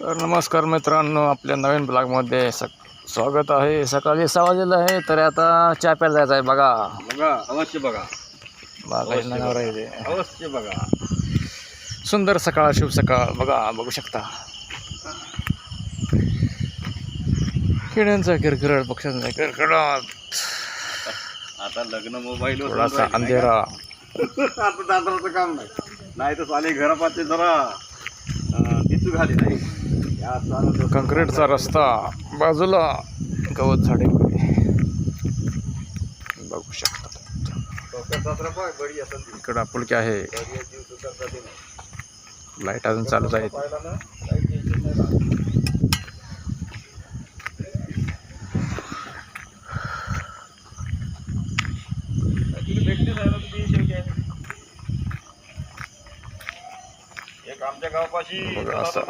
तर नमस्कार मित्रांनो आपल्या नवीन ब्लॉगमध्ये सक स्वागत आहे. सकाळी सहा वाजलेलं आहे तर आता चहा प्यायला जायचं आहे बघा. बघा अवश्य बघा. बघा अवश्य नावावर आहे ते. अवश्य बघा. सुंदर सकाळ शुभ सकाळ बघा बघू शकता. किड्यांचा किरकिरट पक्ष्यांचा किरकिराट आता लग्न मोबाईल थोडासा अंधेरा. आता दादराचं काम नाही. नाही तर साले घरापाचे जरा तिचू घाली नाही? कंक्रीटचा रस्ता बाजूला गवत झाडे. बघू शकता. इकडं आपुलकी आहे. लाइट अजून चालूच आहेत. आमच्या गावापाशी असं.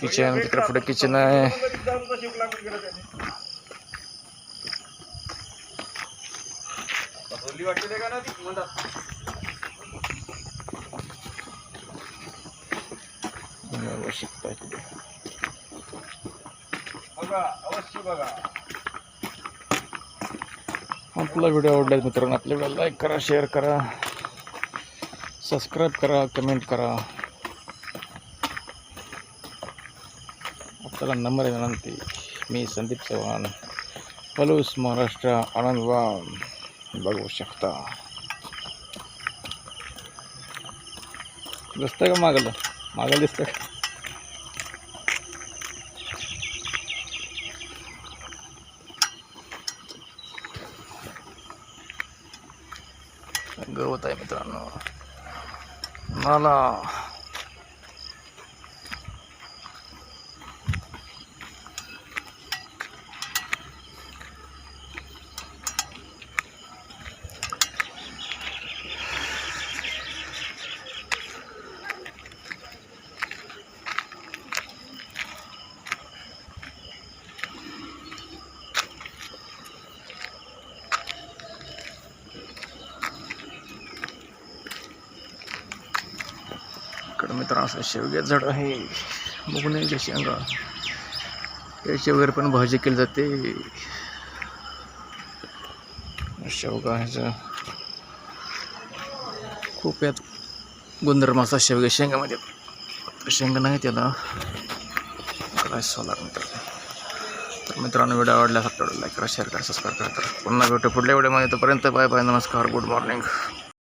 किचन तिकडे पुढे किचन आहे. बघा अवश्य बघा. आपला व्हिडिओ आवडला मित्रांनो आपल्या व्हिडिओ लाईक करा शेअर करा. सबस्क्राईब करा कमेंट करा. आपल्याला नंबर विनंती मी संदीप चव्हाण. पलूस महाराष्ट्र आनंदवान बघू शकता. दिसतं का मागलं? मागं दिसतं का? गवत आहे मित्रांनो. 妈了。तर मित्रांनो असं शेवग्याचं झाड आहे. मुगण्याच्या शेंगा त्याची वगैरे पण भाजी केली जाते. शेवगा ह्याचं खूप यात गुणधर्म असतात शेवग्या शेंगामध्ये. शेंगा नाही त्याला. काय सोलार मित्र तर मित्रांनो व्हिडिओ आवडल्यास आपल्याला लाईक करा शेअर करा सबस्क्राईब करा. तर पुन्हा भेटू पुढल्या व्हिडिओमध्ये तोपर्यंत बाय बाय नमस्कार गुड मॉर्निंग